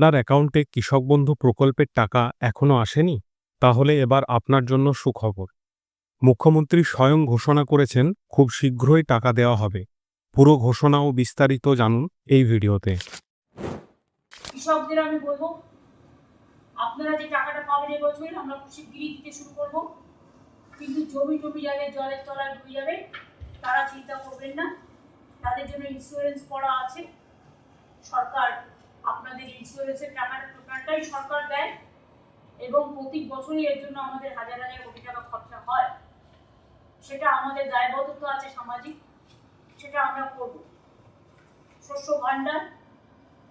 আপনার অ্যাকাউন্টে কৃষক বন্ধু প্রকল্পের টাকা এখনও আসেনি? তাহলে এবার আপনার জন্য সুখবর। মুখ্যমন্ত্রী স্বয়ং ঘোষণা করেছেন, খুব শীঘ্রই টাকা দেওয়া হবে। পুরো ঘোষণা ও বিস্তারিত জানুন এই ভিডিওতে। কৃষকদের আমি বলব, আপনারা যে টাকাটা পাবেন এবছর আমরা শিগগিরই দিতে শুরু করব। কিন্তু জমি টমি যাদের জলের তলায় ডুবে যাবে, তারা চিন্তা করবেন না। তাদের জন্য ইন্স্যুরেন্স করা আছে। সরকার আপনাদের ইন্স্যুরেন্সের টাকাটা টোটালটাই সরকার দেয় এবং প্রতি বছরই এর জন্য আমাদের হাজার হাজার কোটি টাকা খরচা হয়। সেটা আমাদের দায়বদ্ধতা আছে সামাজিক, সেটা আমরা করব। শস্য ভাণ্ডার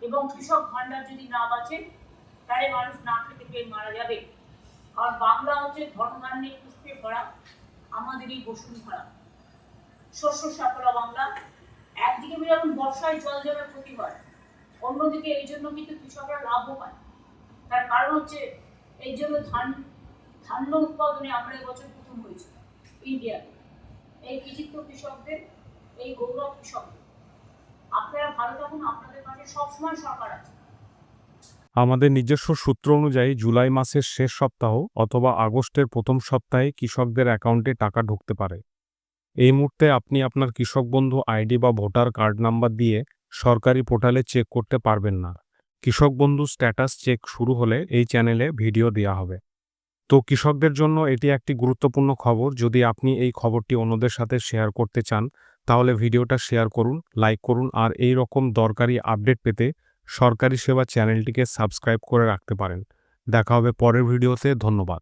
এবং কৃষক ভাণ্ডার যদি না বাঁচে, তাহলে মানুষ না খেতে পেয়ে মারা যাবে। আর বাংলা হচ্ছে ধর্মধান্যে পুষ্পে ভরা, আমাদের এই বসুন্ধরা শস্য সাফলা বাংলা, একদিকে যেমন বর্ষায় জল জমে ক্ষতি হয়। অন্যদিকে এই জন্য কিন্তু কৃষকরা লাভও পায়। তার কারণ হচ্ছে এই জন্য ধান, ধান্য উৎপাদনে আমরা এবছর প্রথম হয়েছি ইন্ডিয়াতে। এই কৃতিত্ব কৃষকদের, এই গৌরব কৃষকদের। আপনারা ভালো থাকুন, আপনাদের পাশে সবসময় সরকার আছে। আমাদের নিজস্ব সূত্র অনুযায়ী জুলাই মাসের শেষ সপ্তাহ অথবা আগস্টের প্রথম সপ্তাহে কৃষকদের অ্যাকাউন্টে টাকা ঢুকতে পারে। এই মুহূর্তে আপনি আপনার কৃষক বন্ধু আইডি বা ভোটার কার্ড নাম্বার দিয়ে সরকারি পোর্টালে চেক করতে পারবেন না। কৃষক বন্ধু স্ট্যাটাস চেক শুরু হলে এই চ্যানেলে ভিডিও দেওয়া হবে। তো কৃষকদের জন্য এটি একটি গুরুত্বপূর্ণ খবর। যদি আপনি এই খবরটি অন্যদের সাথে শেয়ার করতে চান, তাহলে ভিডিওটা শেয়ার করুন, লাইক করুন আর এই রকম দরকারি আপডেট পেতে সরকারি সেবা চ্যানেলটিকে সাবস্ক্রাইব করে রাখতে পারেন। দেখা হবে পরের ভিডিওতে। ধন্যবাদ।